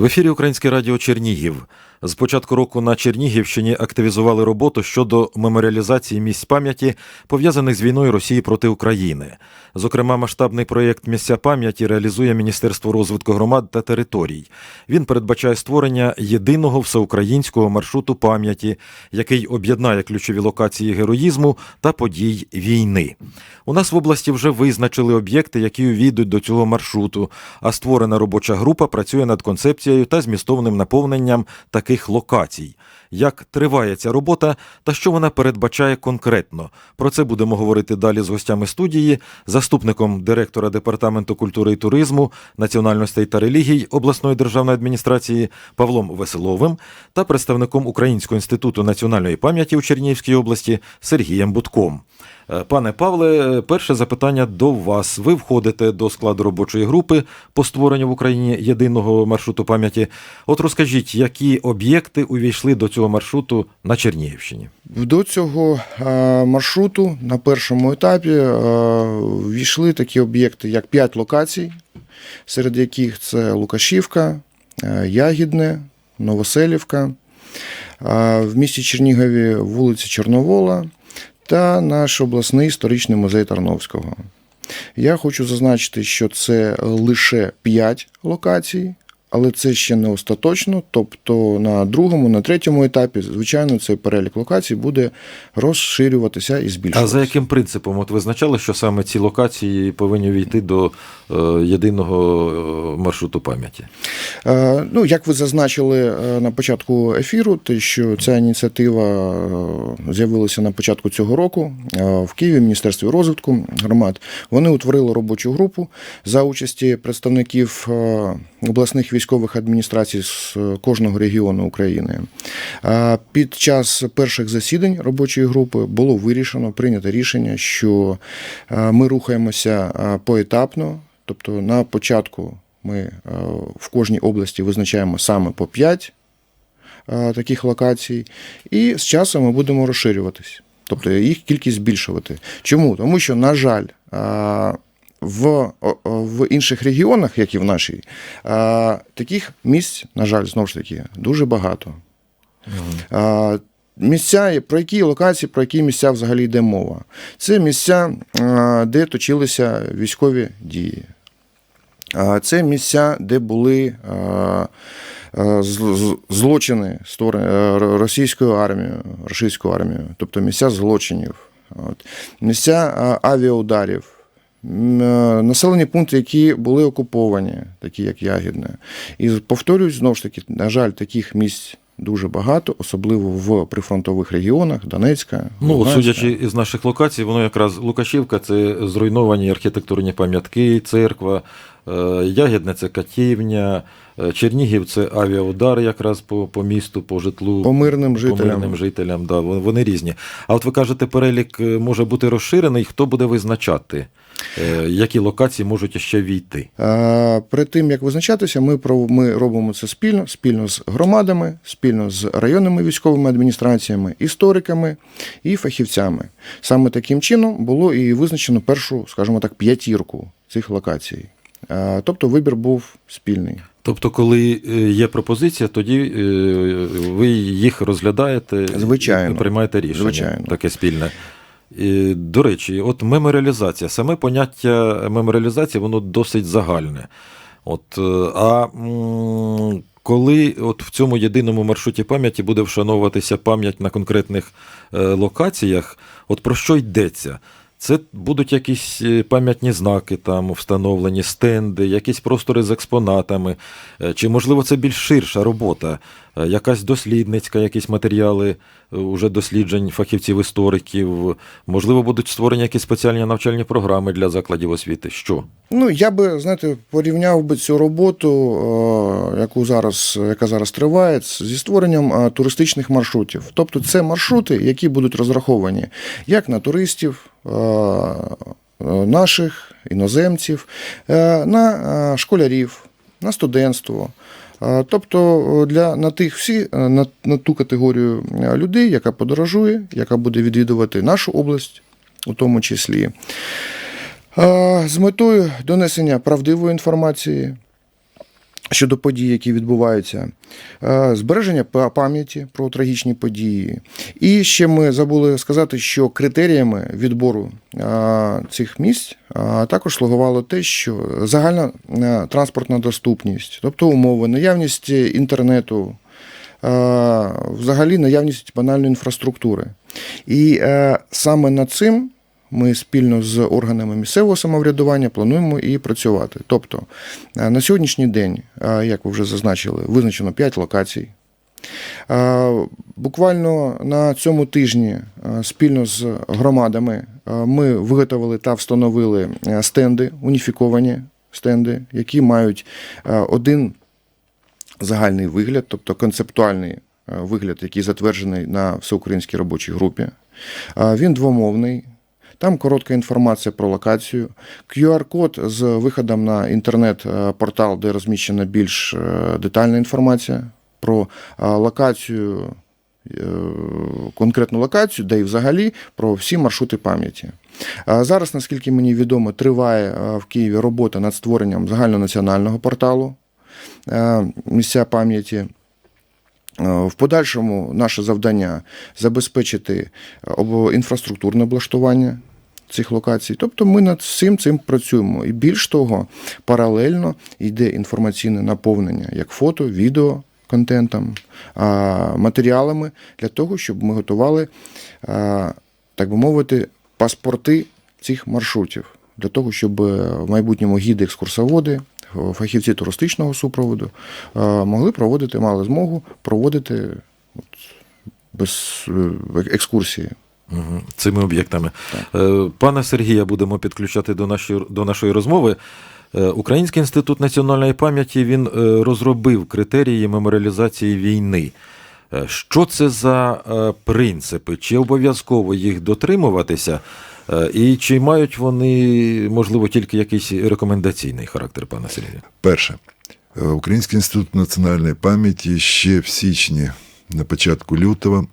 В ефірі Українське радіо Чернігів. З початку року на Чернігівщині активізували роботу щодо меморіалізації місць пам'яті, пов'язаних з війною Росії проти України. Зокрема, масштабний проєкт Місця пам'яті реалізує Міністерство розвитку громад та територій. Він передбачає створення єдиного всеукраїнського маршруту пам'яті, який об'єднає ключові локації героїзму та подій війни. У нас в області вже визначили об'єкти, які увійдуть до цього маршруту, а створена робоча група працює над концепцією та змістовним наповненням таких локацій. Як триває ця робота та що вона передбачає конкретно? Про це будемо говорити далі з гостями студії, заступником директора департаменту культури і туризму, національностей та релігій обласної державної адміністрації Павлом Веселовим та представником Українського інституту національної пам'яті у Чернігівській області Сергієм Будком. Е, Пане Павле, перше запитання до вас. Ви входите до складу робочої групи по створенню в Україні єдиного маршруту пам'яті. От розкажіть, які об'єкти увійшли до цього маршруту на Чернігівщині? До цього е, маршруту на першому етапі е, ввійшли такі об'єкти, як 5 локацій, серед яких це Лукашівка, е, Ягідне, Новоселівка, в місті Чернігові вулиця Чорновола та наш обласний історичний музей Тарновського. Я хочу зазначити, що це лише 5 локацій, але це ще не остаточно. Тобто на другому, на третьому етапі, звичайно, цей перелік локацій буде розширюватися і А за яким принципом? От визначали, що саме ці локації повинні війти до єдиного е, маршруту пам'яті? Е, Ну, як ви зазначили е, на початку ефіру, те, що ця ініціатива е, з'явилася на початку цього року е, в Києві, в Міністерстві розвитку громад. Вони утворили робочу групу за участі представників е, обласних військових адміністрацій з е, кожного регіону України. Е, Під час перших засідань робочої групи було вирішено прийнято рішення, що е, ми рухаємося е, поетапно, тобто на початку ми е, в кожній області визначаємо саме по 5 е, таких локацій, і з часом ми будемо розширюватись, тобто їх кількість збільшувати. Чому? Тому що, на жаль, е, в, в інших регіонах, як і в нашій, таких місць, на жаль, знову ж таки, дуже багато. Е, Місця, про які локації, про які місця взагалі йде мова? Це місця, де точилися військові дії. Це місця, де були злочини е, російською армією, російською армією, тобто місця злочинів, місця авіаударів, е, населені пункти, які були окуповані, такі як Ягідне. І повторюсь, знову ж таки, на жаль, таких місць. Дуже багато, особливо в прифронтових регіонах Донецька. Ну, Луганська. судячи із наших локацій, воно якраз Лукашівка це зруйновані архітектурні пам'ятки, церква, Ягідне це катівня, е, Чернігів це авіаудар якраз по, по місту, по житлу. по мирним По жителям. мирним жителям, да, вони різні. А от ви кажете, перелік е, може бути розширений. Хто буде визначати, е, які локації можуть ще війти? Е, Перед тим як визначатися, ми ми робимо це спільно, спільно з громадами, спільно з районними військовими адміністраціями, істориками і фахівцями. Саме таким чином було і визначено першу, скажімо так, п'ятірку цих локацій. Е, Тобто вибір був спільний. Тобто, коли е, є пропозиція, тоді е, ви їх розглядаєте Звичайно. і приймаєте рішення Звичайно. таке спільне. І, до речі, от меморіалізація. Саме поняття меморіалізації, воно досить загальне. От, а коли от в цьому єдиному маршруті пам'яті буде вшановуватися пам'ять на конкретних локаціях, от про що йдеться? Це будуть якісь е, пам'ятні знаки там встановлені, стенди, якісь простори з експонатами. Е, Чи можливо це більш ширша робота, Е, якась дослідницька, якісь матеріали уже досліджень фахівців-істориків. Можливо, будуть створені якісь спеціальні навчальні програми для закладів освіти. Що? Ну, я би, знаєте, порівняв би цю роботу, яку зараз, яка зараз триває, зі створенням туристичних маршрутів. Тобто це маршрути, які будуть розраховані як на туристів, наших, іноземців, е, на е, школярів, на студентство. Е, Тобто е, для на тих всі е, на, на ту категорію е, людей, яка подорожує, яка буде відвідувати нашу область, у тому числі. Е, З метою донесення правдивої інформації, щодо подій, які відбуваються, е, збереження пам'яті про трагічні події. І ще ми забули сказати, що критеріями відбору е, цих місць е, також слугувало те, що загальна транспортна доступність, тобто умови, наявність інтернету, взагалі наявність банальної інфраструктури. І е, саме над цим ми спільно з органами місцевого самоврядування плануємо і працювати. Тобто е, на сьогоднішній день, е, як ви вже зазначили, визначено 5 локацій. Е, Буквально на цьому тижні спільно з громадами ми виготовили та встановили стенди, уніфіковані стенди, які мають один загальний вигляд, тобто концептуальний вигляд, який затверджений на всеукраїнській робочій групі. Він двомовний. Там коротка інформація про локацію, QR-код з виходом на інтернет-портал, де розміщена більш е, детальна інформація про е, локацію, е, конкретну локацію, де і взагалі про всі маршрути пам'яті. Зараз, наскільки мені відомо, триває в Києві робота над створенням загальнонаціонального порталу місця пам'яті. В подальшому наше завдання забезпечити інфраструктурне облаштування цих локацій. Тобто ми над всім цим працюємо. І більш того, паралельно йде інформаційне наповнення як фото, відео контентом, матеріалами для того, щоб ми готували, так би мовити, паспорти цих маршрутів. Для того, щоб е, в майбутньому гіди, екскурсоводи, е, фахівці туристичного супроводу могли проводити, мали змогу проводити без е, екскурсії. Цими об'єктами. Е, Пане Сергія, будемо підключати до нашої, до нашої розмови. Е, Український інститут національної пам'яті він е, розробив критерії меморіалізації війни. Що це за принципи? Чи обов'язково їх дотримуватися? І чи мають вони, можливо, тільки якийсь рекомендаційний характер, пане Сергію? Перше, Український інститут національної пам'яті ще в січні, на початку лютого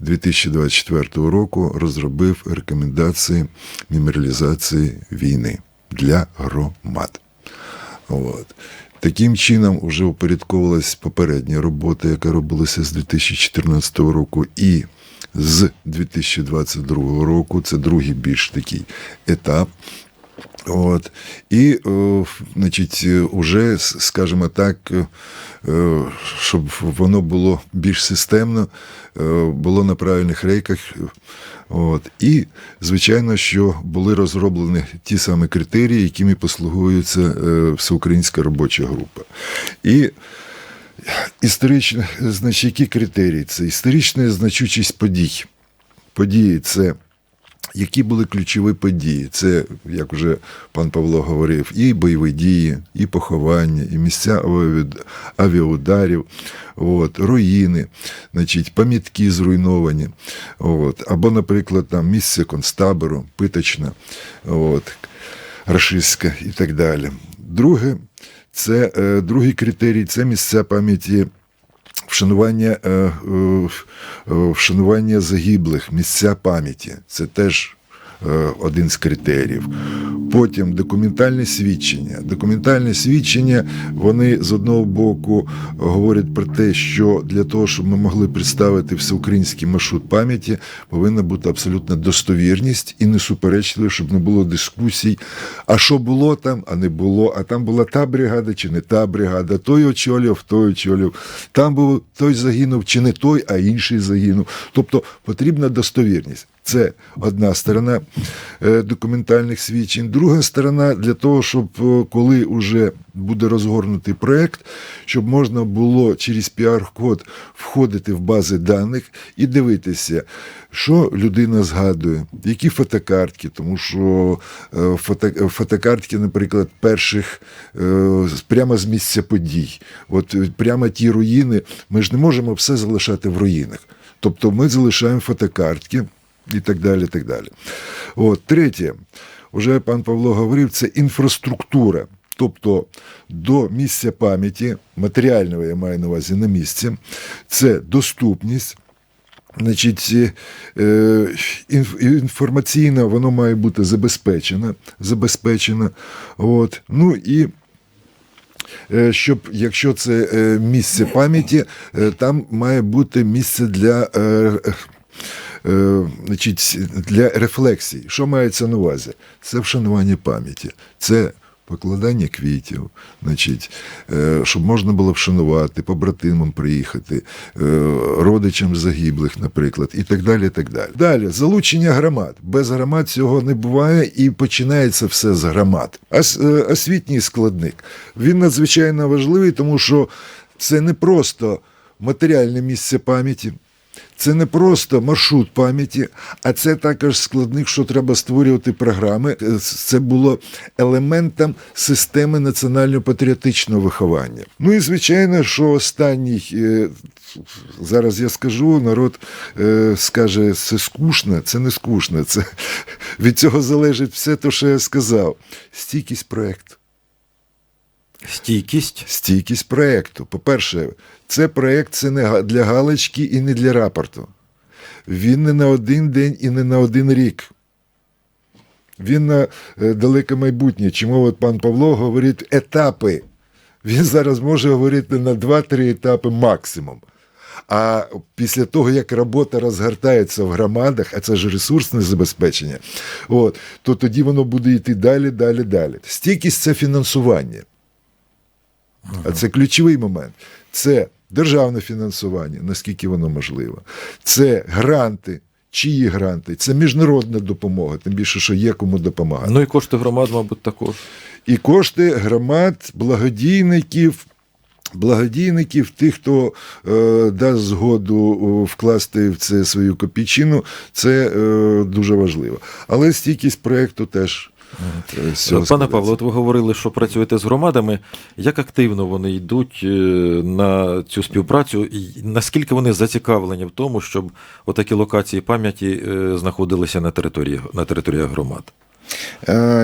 2024 року, розробив рекомендації меморіалізації війни для громад. От. Таким чином вже упорядковувалась попередня робота, яка робилася з 2014 року, і з 2022 року це другий більш такий етап. От. І, е, значить, е, уже, скажімо так, е, щоб воно було більш системно, було на правильних рейках. От. І, звичайно, що були розроблені ті самі критерії, якими послугується всеукраїнська робоча група. І історично, значить, які критерії? Це історична значучість подій. Події це які були ключові події? Це, як вже пан Павло говорив, і бойові дії, і поховання, і місця авіа- авіаударів, от, руїни, значить, пам'ятки зруйновані. От, або, наприклад, там місце концтабору, питочна, от, рашистська і так далі. Друге, це е, другий критерій це місця пам'яті вшанування, е, е, вшанування загиблих, місця пам'яті. Це теж е, один з критеріїв. Потім документальне свідчення. Документальне свідчення, вони з одного боку говорять про те, що для того, щоб ми могли представити всеукраїнський маршрут пам'яті, повинна бути абсолютна достовірність і несуперечливо, щоб не було дискусій. А що було там, а не було, а там була та бригада чи не та бригада, той очолював, той очолював. Там був той загинув, чи не той, а інший загинув. Тобто потрібна достовірність. Це одна сторона е, документальних свідчень. Друга сторона для того, щоб е, коли вже буде розгорнутий проект, щоб можна було через піар-код входити в бази даних і дивитися, що людина згадує, які фотокартки, тому що е, фото, фотокартки, наприклад, перших прямо з місця подій. От прямо ті руїни, ми ж не можемо все залишати в руїнах. Тобто ми залишаємо фотокартки і так далі. так далі. От, третє, вже пан Павло говорив, це інфраструктура. Тобто до місця пам'яті, матеріального я маю на увазі на місці, це доступність. Значить, е, інф- інформаційно воно має бути забезпечено. забезпечено. От. Ну і Е, Щоб, якщо це е, місце пам'яті, е, там має бути місце для. Е, Значить, для рефлексій, що мається на увазі? Це вшанування пам'яті, це покладання квітів, значить, е, щоб можна було вшанувати, побратимам приїхати, е, родичам загиблих, наприклад, і так далі. і так Далі, Далі залучення громад. Без громад цього не буває і починається все з громад. Ос- освітній складник. Він надзвичайно важливий, тому що це не просто матеріальне місце пам'яті. Це не просто маршрут пам'яті, а це також складник, що треба створювати програми. Е, Це було елементом системи національно-патріотичного виховання. Ну і звичайно, що останній е, зараз я скажу, народ е, скаже, це скучно, це не скучно. Це від цього залежить все те, що я сказав. Стійкість проєкту. Стійкість. Стійкість проєкту. По-перше, це проєкт це не для галочки і не для рапорту. Він не на один день і не на один рік. Він на е, далеке майбутнє. Чому от пан Павло говорить етапи. Він зараз може говорити на 2-3 етапи максимум. А після того, як робота розгортається в громадах, а це ж ресурсне забезпечення, от, то тоді воно буде йти далі, далі, далі. Стійкість це фінансування. А це ключовий момент. Це державне фінансування, наскільки воно можливо. Це гранти. Чиї гранти? Це міжнародна допомога, тим більше, що є кому допомагати. Ну і кошти громад, мабуть, також. І кошти громад, благодійників, благодійників, тих, хто е, дасть згоду вкласти в це свою копійчину, це е, дуже важливо. Але стійкість проєкту теж. Е, Пане. Павло, от ви говорили, що працюєте з громадами. Як активно вони йдуть е, на цю співпрацю, і наскільки вони зацікавлені в тому, щоб отакі локації пам'яті е, знаходилися на території на територіях громад?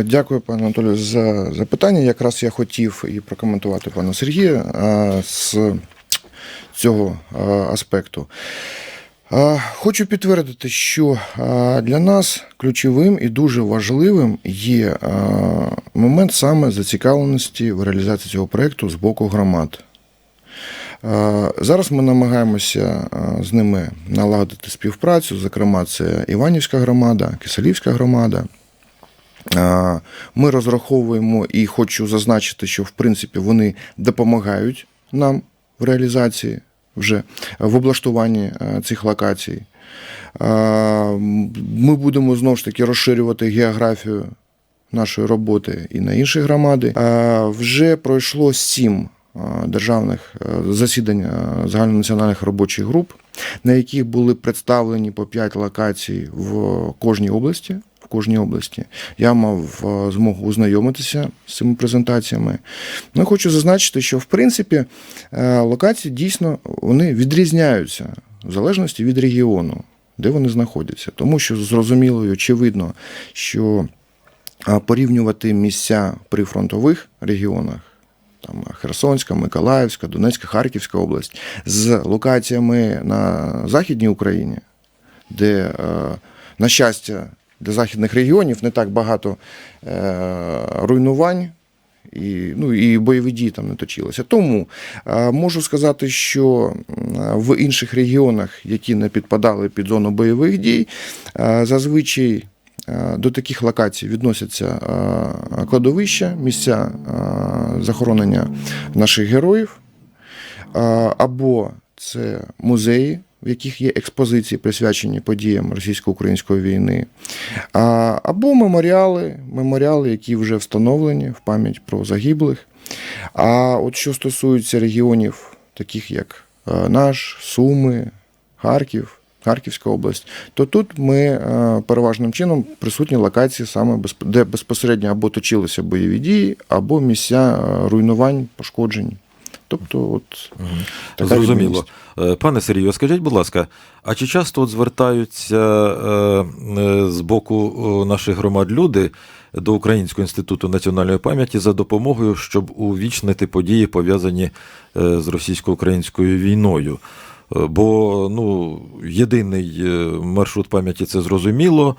Дякую, пане Анатолію, за запитання. Якраз я хотів і прокоментувати пана Сергія з цього аспекту. Хочу підтвердити, що для нас ключовим і дуже важливим є момент саме зацікавленості в реалізації цього проєкту з боку громад. Зараз ми намагаємося з ними налагодити співпрацю. Зокрема, це Іванівська громада, Киселівська громада. Ми розраховуємо і хочу зазначити, що в принципі вони допомагають нам в реалізації вже в облаштуванні е, цих локацій. Е, Ми будемо знову ж таки розширювати географію нашої роботи і на інші громади. Е, Вже пройшло сім державних засідань загальнонаціональних робочих груп, на яких були представлені по 5 локацій в кожній області. Кожній області я мав е, змогу ознайомитися з цими презентаціями. Ну, хочу зазначити, що в принципі е, локації дійсно вони відрізняються в залежності від регіону, де вони знаходяться. Тому що зрозуміло і очевидно, що порівнювати місця при фронтових регіонах. Там Херсонська, Миколаївська, Донецька, Харківська область з локаціями на Західній Україні, де, е, на щастя, для західних регіонів не так багато е, руйнувань. І, ну, і бойові дії там не точилися. Тому е, можу сказати, що в інших регіонах, які не підпадали під зону бойових дій, е, зазвичай е, до таких локацій відносяться е, кладовища, місця е, захоронення наших героїв, е, або це музеї, в яких є експозиції, присвячені подіям російсько-української війни, або меморіали, меморіали, які вже встановлені в пам'ять про загиблих. А от що стосується регіонів, таких як е, наш, Суми, Харків, Харківська область, то тут ми е, переважним чином присутні локації, саме де безпосередньо або точилися бойові дії, або місця е, руйнувань, пошкоджень. Тобто, от така Зрозуміло. Е, Пане Сергію, скажіть, будь ласка, а чи часто от звертаються е, е, з боку наших громад люди до Українського інституту національної пам'яті за допомогою, щоб увічнити події, пов'язані з російсько-українською війною? Бо ну, єдиний маршрут пам'яті це зрозуміло.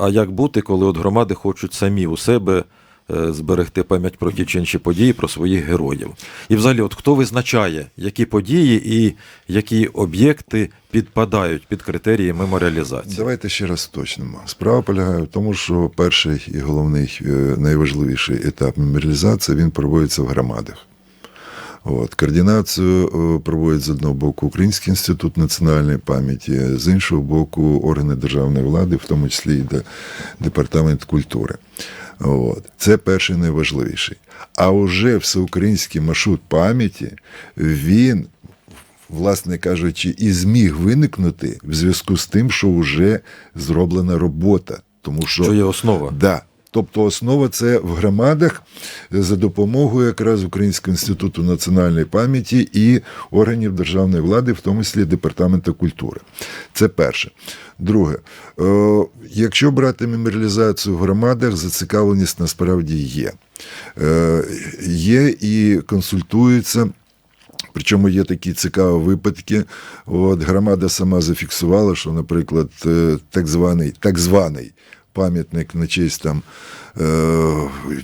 А як бути, коли от громади хочуть самі у себе зберегти пам'ять про ті чи інші події, про своїх героїв. І взагалі, от хто визначає, які події і які об'єкти підпадають під критерії меморіалізації? Давайте ще раз уточнимо. Справа полягає в тому, що перший і головний, е, найважливіший етап меморіалізації він проводиться в громадах. От, координацію е, проводить з одного боку Український інститут національної пам'яті, з іншого боку органи державної влади, в тому числі і департамент культури. От. Це перший найважливіший. А вже всеукраїнський маршрут пам'яті він власне кажучи, і зміг виникнути в зв'язку з тим, що вже зроблена робота. Тому що, Що є основа? Да. Тобто основа це в громадах за допомогою якраз Українського інституту національної пам'яті і органів державної влади, в тому числі департаменту культури. Це перше. Друге, е, якщо брати меморіалізацію в громадах, зацікавленість насправді є. Е, є і консультуються. Причому є такі цікаві випадки. От громада сама зафіксувала, що, наприклад, е, так званий, так званий пам'ятник на честь там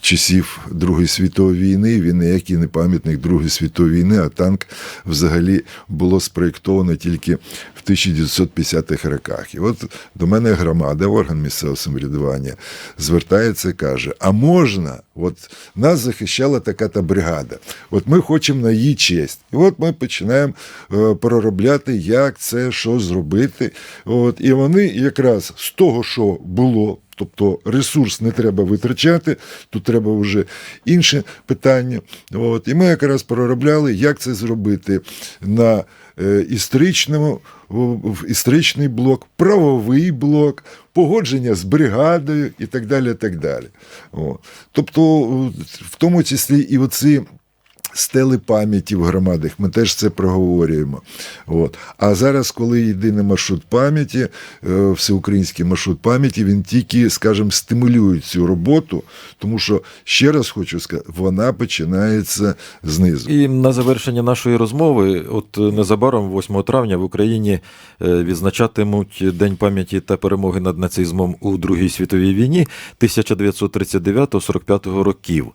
часів Другої світової війни, він ніякий не пам'ятник Другої світової війни, а танк взагалі було спроєктовано тільки в 1950-х роках. І от до мене громада, орган місцевого самоврядування, звертається і каже: а можна, от нас захищала така та бригада, от ми хочемо на її честь. І от ми починаємо е, проробляти, як це, що зробити. От, і вони якраз з того, що було. Тобто ресурс не треба витрачати, тут треба вже інше питання. От, і ми якраз проробляли, як це зробити на е, історичному, в- історичний блок, правовий блок, погодження з бригадою і так далі. так далі. О. Тобто, в тому числі і оці стели пам'яті в громадах, ми теж це проговорюємо. От. А зараз, коли єдиний маршрут пам'яті, е, всеукраїнський маршрут пам'яті, він тільки, скажімо, стимулює цю роботу, тому що, ще раз хочу сказати, вона починається знизу. І на завершення нашої розмови, от незабаром, 8 травня, в Україні е, відзначатимуть День пам'яті та перемоги над нацизмом у Другій світовій війні 1939-45 років.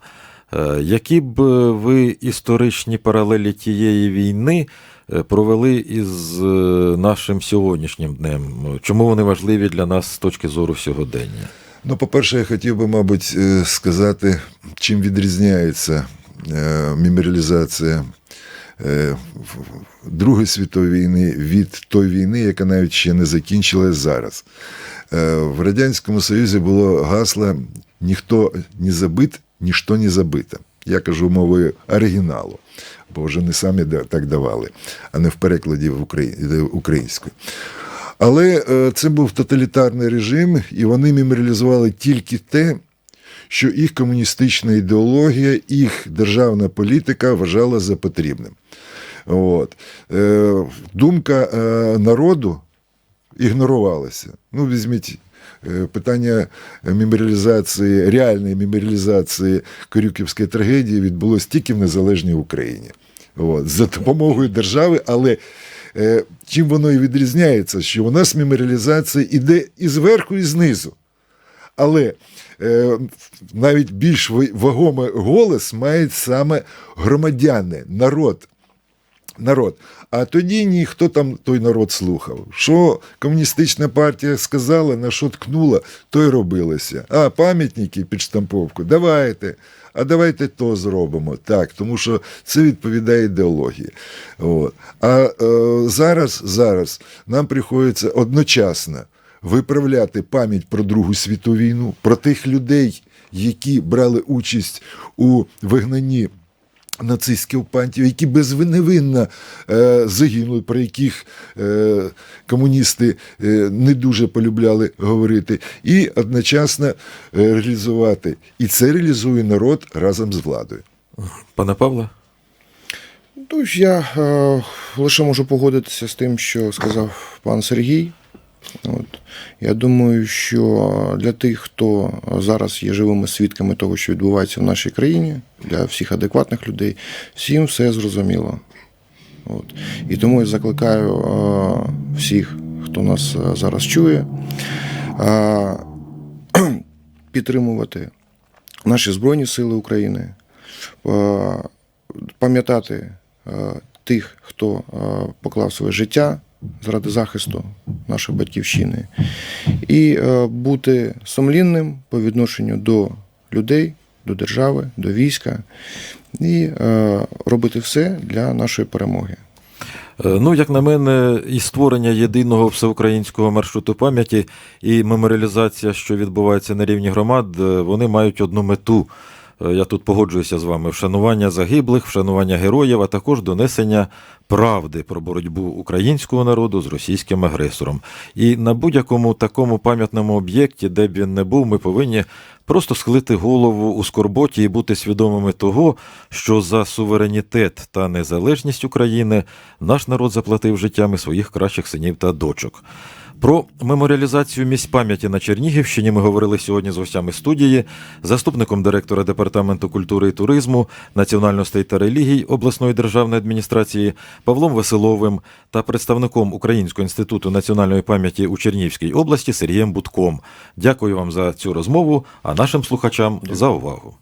Е, Які б е, ви історичні паралелі тієї війни е, провели із нашим сьогоднішнім днем? Чому вони важливі для нас з точки зору сьогодення? Ну, по-перше, я хотів би, мабуть, сказати, чим відрізняється меморіалізація Другої світової війни від тої війни, яка навіть ще не закінчилась зараз. В Радянському Союзі було гасло ніхто не забит, ніщо не забито. Я кажу мовою оригіналу, бо вже не самі так давали, а не в перекладі в українською. Але е, це був тоталітарний режим, і вони меморіалізували тільки те, що їх комуністична ідеологія, їх державна політика вважала за потрібним. От. Е, думка е, народу ігнорувалася. Ну, візьміть. Е, Питання меморіалізації, реальної меморіалізації Корюківської трагедії відбулось тільки в незалежній Україні. От, за допомогою держави, але е, чим воно і відрізняється, що у нас меморіалізація іде і зверху, і знизу. Але е, навіть більш вагомий голос мають саме громадяни, народ. Народ. А тоді ніхто там той народ слухав. Що комуністична партія сказала, на що ткнула, то й робилося. А пам'ятники під штамповку, давайте. А давайте то зробимо. Так, тому що це відповідає ідеології. От. А е, зараз, зараз нам приходиться одночасно виправляти пам'ять про Другу світову війну, про тих людей, які брали участь у вигнанні нацистських окупантів, які безвиневинно е, загинули, про яких е, комуністи е, не дуже полюбляли говорити, і одночасно е, реалізувати. І це реалізує народ разом з владою. Пане Павле? Тож я е, лише можу погодитися з тим, що сказав пан Сергій. От. Я думаю, що для тих, хто зараз є живими свідками того, що відбувається в нашій країні, для всіх адекватних людей, всім все зрозуміло. От. І тому я закликаю е, всіх, хто нас е, зараз чує, е, підтримувати наші Збройні Сили України, пам'ятати тих, хто поклав своє життя заради захисту нашої батьківщини, і е, бути сумлінним по відношенню до людей, до держави, до війська, і е, робити все для нашої перемоги. Е, Ну, як на мене, і створення єдиного всеукраїнського маршруту пам'яті, і меморіалізація, що відбувається на рівні громад, вони мають одну мету. Е, Я тут погоджуюся з вами: вшанування загиблих, вшанування героїв, а також донесення правди про боротьбу українського народу з російським агресором. І на будь-якому такому пам'ятному об'єкті, де б він не був, ми повинні просто схилити голову у скорботі і бути свідомими того, що за суверенітет та незалежність України наш народ заплатив життями своїх кращих синів та дочок. Про меморіалізацію місць пам'яті на Чернігівщині ми говорили сьогодні з гостями студії, заступником директора департаменту культури і туризму, національностей та релігій обласної державної адміністрації Павлом Веселовим та представником Українського інституту національної пам'яті у Чернігівській області Сергієм Будком. Дякую вам за цю розмову, а нашим слухачам за увагу.